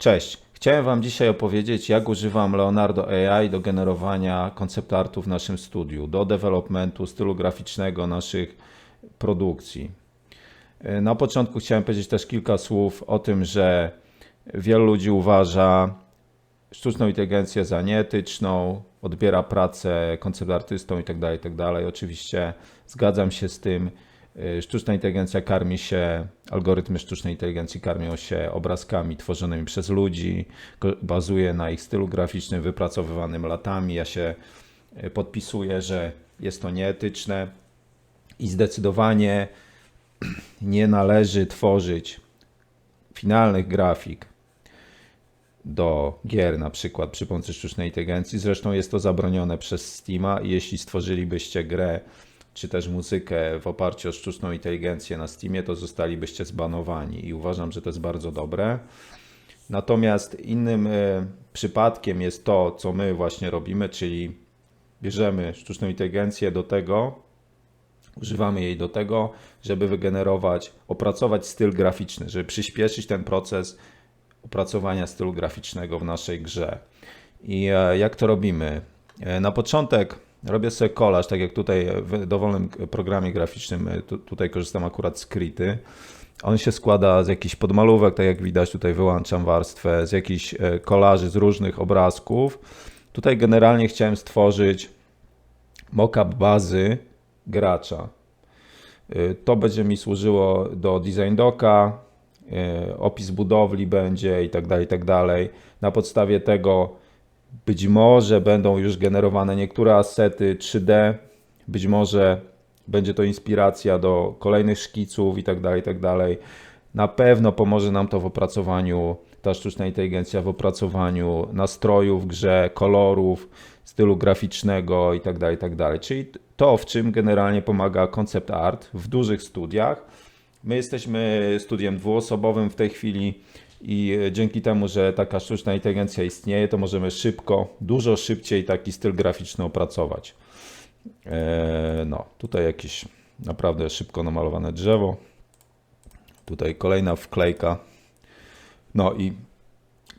Cześć. Chciałem Wam dzisiaj opowiedzieć, jak używam Leonardo AI do generowania koncept artu w naszym studiu, do developmentu stylu graficznego naszych produkcji. E, Na początku chciałem powiedzieć też kilka słów o tym, że wielu ludzi uważa sztuczną inteligencję za nieetyczną, odbiera pracę koncept artystom itd., itd. Oczywiście zgadzam się z tym. Y, Sztuczna inteligencja karmi się, algorytmy sztucznej inteligencji karmią się obrazkami tworzonymi przez ludzi, bazuje na ich stylu graficznym wypracowywanym latami. Ja się y, podpisuję, że jest to nieetyczne i zdecydowanie nie należy tworzyć finalnych grafik do gier, na przykład przy pomocy sztucznej inteligencji. Zresztą jest to zabronione przez Steama i jeśli stworzylibyście grę czy też muzykę w oparciu o sztuczną inteligencję na Steamie, to zostalibyście zbanowani i uważam, że to jest bardzo dobre. Natomiast innym e, przypadkiem jest to, co my właśnie robimy, czyli bierzemy sztuczną inteligencję do tego, używamy jej do tego, żeby wygenerować, opracować styl graficzny, żeby przyspieszyć ten proces opracowania stylu graficznego w naszej grze. I e, jak to robimy? E, Na początek robię sobie kolaż, tak jak tutaj w dowolnym programie graficznym, e, tu, tutaj korzystam akurat z Krity. On się składa z jakichś podmalówek, tak jak widać tutaj wyłączam warstwę, z jakichś e, kolaży z różnych obrazków. Tutaj generalnie chciałem stworzyć mockup bazy gracza. Y, To będzie mi służyło do design doka, opis budowli będzie i tak dalej, i tak dalej. Na podstawie tego być może będą już generowane niektóre asety 3D, być może będzie to inspiracja do kolejnych szkiców i tak dalej, i tak. Na pewno pomoże nam to w opracowaniu, ta sztuczna inteligencja w opracowaniu nastrojów grze, kolorów, stylu graficznego i tak dalej, i dalej. Czyli to, w czym generalnie pomaga concept art w dużych studiach. My jesteśmy studiem dwuosobowym w tej chwili i e, dzięki temu, że taka sztuczna inteligencja istnieje, to możemy szybko, dużo szybciej taki styl graficzny opracować. Eee, No, tutaj jakieś naprawdę szybko namalowane drzewo. Tutaj kolejna wklejka. No i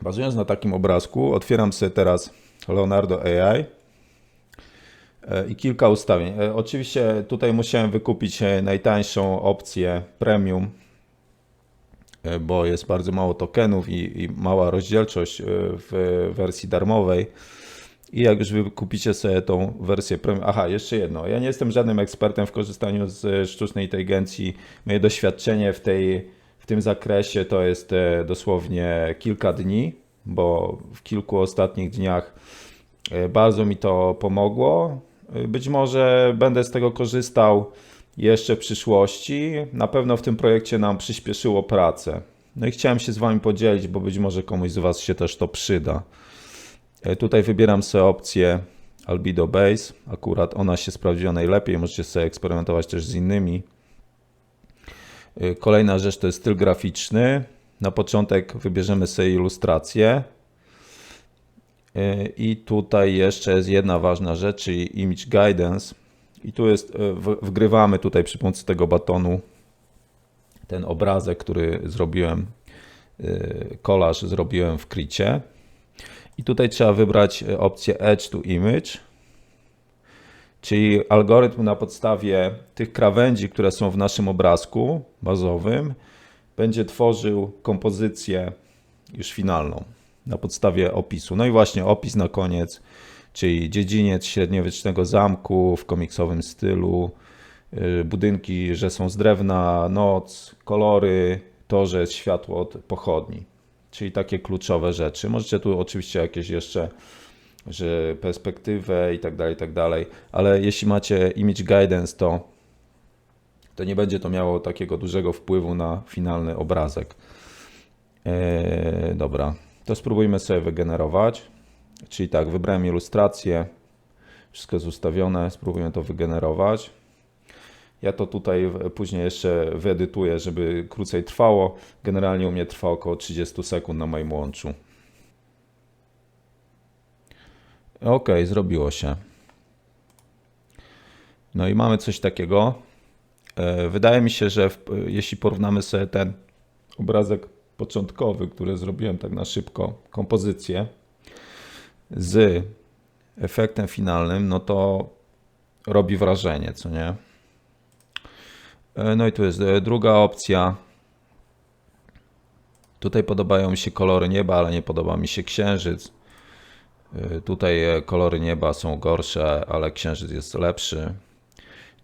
bazując na takim obrazku, otwieram sobie teraz Leonardo AI e, i kilka ustawień. E, Oczywiście tutaj musiałem wykupić e, najtańszą opcję premium, e, bo jest bardzo mało tokenów i, i mała rozdzielczość e, w wersji darmowej. I jak już wy kupicie sobie tą wersję premium. Aha, jeszcze jedno. Ja nie jestem żadnym ekspertem w korzystaniu z sztucznej inteligencji. Moje doświadczenie w, tej, w tym zakresie to jest e, dosłownie kilka dni, bo w kilku ostatnich dniach e, bardzo mi to pomogło. E, Być może będę z tego korzystał jeszcze w przyszłości. Na pewno w tym projekcie nam przyspieszyło pracę. No i chciałem się z Wami podzielić, bo być może komuś z Was się też to przyda. E, Tutaj wybieram sobie opcję Albedo Base. Akurat ona się sprawdziła najlepiej. Możecie sobie eksperymentować też z innymi. E, Kolejna rzecz to jest styl graficzny. Na początek wybierzemy sobie ilustrację. E, I tutaj jeszcze jest jedna ważna rzecz, czyli Image Guidance. I tu jest, e, wgrywamy tutaj przy pomocy tego batonu ten obrazek, który zrobiłem, e, kolaż zrobiłem w Kricie. I tutaj trzeba wybrać e, opcję Edge to Image, czyli algorytm na podstawie tych krawędzi, które są w naszym obrazku bazowym, będzie tworzył kompozycję już finalną na podstawie opisu. No i właśnie opis na koniec, czyli dziedziniec średniowiecznego zamku w komiksowym stylu, y, budynki, że są z drewna, noc, kolory, to, że jest światło od pochodni. Czyli takie kluczowe rzeczy. Możecie tu oczywiście jakieś jeszcze, że perspektywę i tak dalej, i tak dalej, ale jeśli macie image guidance, to, to nie będzie to miało takiego dużego wpływu na finalny obrazek. Eee, dobra, to spróbujmy sobie wygenerować. Czyli tak, wybrałem ilustrację, wszystko jest ustawione, spróbujemy to wygenerować. Ja to tutaj później jeszcze wyedytuję, żeby krócej trwało. Generalnie u mnie trwa około 30 sekund na moim łączu. Ok, zrobiło się. No i mamy coś takiego. E, Wydaje mi się, że w, jeśli porównamy sobie ten obrazek początkowy, który zrobiłem tak na szybko, kompozycję z efektem finalnym, no to robi wrażenie, co nie? E, No i tu jest e, druga opcja. Tutaj podobają mi się kolory nieba, ale nie podoba mi się księżyc. E, Tutaj kolory nieba są gorsze, ale księżyc jest lepszy.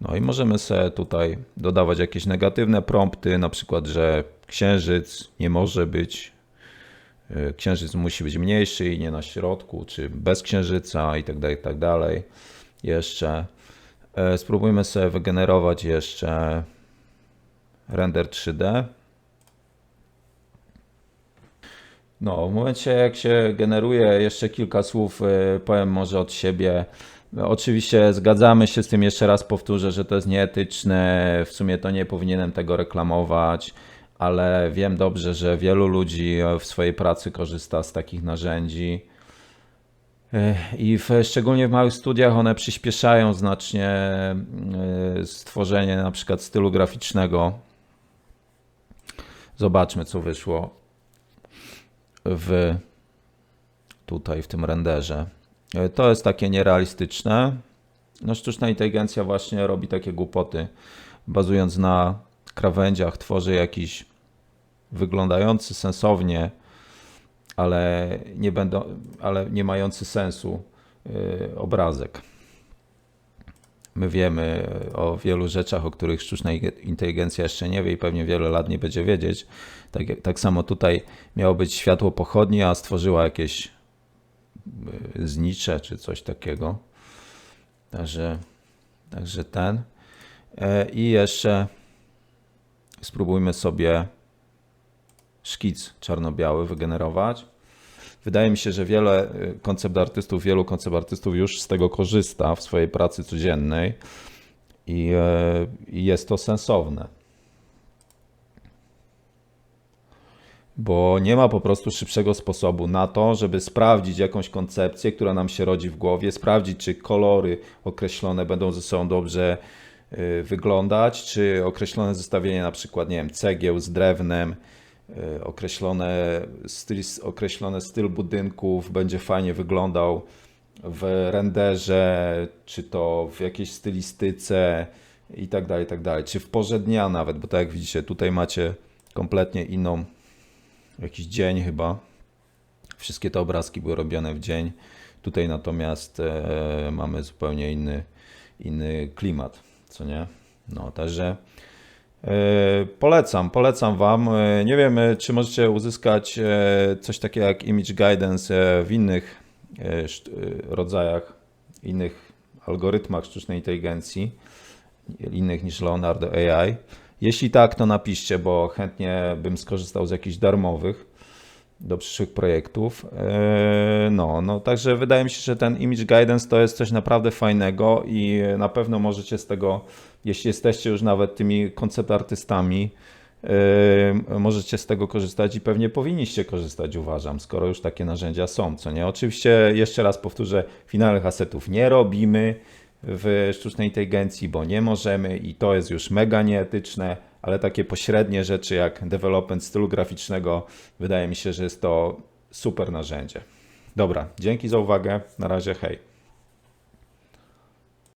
No i możemy sobie tutaj dodawać jakieś negatywne prompty, na przykład, że księżyc nie może być, księżyc musi być mniejszy i nie na środku, czy bez księżyca i tak dalej, i tak dalej. Jeszcze e, spróbujmy sobie wygenerować jeszcze render 3D. No, w momencie jak się generuje, jeszcze kilka słów y, powiem może od siebie. No, Oczywiście zgadzamy się z tym, jeszcze raz powtórzę, że to jest nieetyczne, w sumie to nie powinienem tego reklamować, ale wiem dobrze, że wielu ludzi w swojej pracy korzysta z takich narzędzi. Y, I w, szczególnie w małych studiach one przyspieszają znacznie y, stworzenie na przykład stylu graficznego. Zobaczmy, co wyszło w tutaj w tym renderze. E, To jest takie nierealistyczne. No, sztuczna inteligencja właśnie robi takie głupoty, bazując na krawędziach, tworzy jakiś wyglądający sensownie, ale nie, będą, ale nie mający sensu y, obrazek. My wiemy o wielu rzeczach, o których sztuczna inteligencja jeszcze nie wie i pewnie wiele lat nie będzie wiedzieć. Tak, tak samo tutaj miało być światło pochodni, a stworzyła jakieś y, znicze czy coś takiego. Także, także ten. E, I jeszcze spróbujmy sobie szkic czarno-biały wygenerować. Wydaje mi się, że wiele y, koncept artystów, wielu koncept artystów już z tego korzysta w swojej pracy codziennej i, e, i jest to sensowne. Bo nie ma po prostu szybszego sposobu na to, żeby sprawdzić jakąś koncepcję, która nam się rodzi w głowie, sprawdzić, czy kolory określone będą ze sobą dobrze y, wyglądać, czy określone zestawienie na przykład, nie wiem, cegieł z drewnem, y, określone styl, określony styl budynków będzie fajnie wyglądał w renderze, czy to w jakiejś stylistyce i tak dalej, tak dalej, czy w porze dnia nawet, bo tak jak widzicie, tutaj macie kompletnie inną, jakiś dzień chyba. Wszystkie te obrazki były robione w dzień. Tutaj natomiast e, mamy zupełnie inny, inny klimat, co nie? No, także e, polecam, polecam Wam. E, nie wiem, e, czy możecie uzyskać e, coś takiego jak Image Guidance e, w innych e, e, rodzajach, innych algorytmach sztucznej inteligencji, innych niż Leonardo AI. Jeśli tak, to napiszcie, bo chętnie bym skorzystał z jakichś darmowych do przyszłych projektów. Eee, No, no, także wydaje mi się, że ten Image Guidance to jest coś naprawdę fajnego i na pewno możecie z tego, jeśli jesteście już nawet tymi koncept artystami, eee, możecie z tego korzystać i pewnie powinniście korzystać, uważam, skoro już takie narzędzia są, co nie? Oczywiście, jeszcze raz powtórzę, finalnych asetów nie robimy w sztucznej inteligencji, bo nie możemy i to jest już mega nieetyczne, ale takie pośrednie rzeczy jak development stylu graficznego, wydaje mi się, że jest to super narzędzie. Dobra, dzięki za uwagę. Na razie, hej.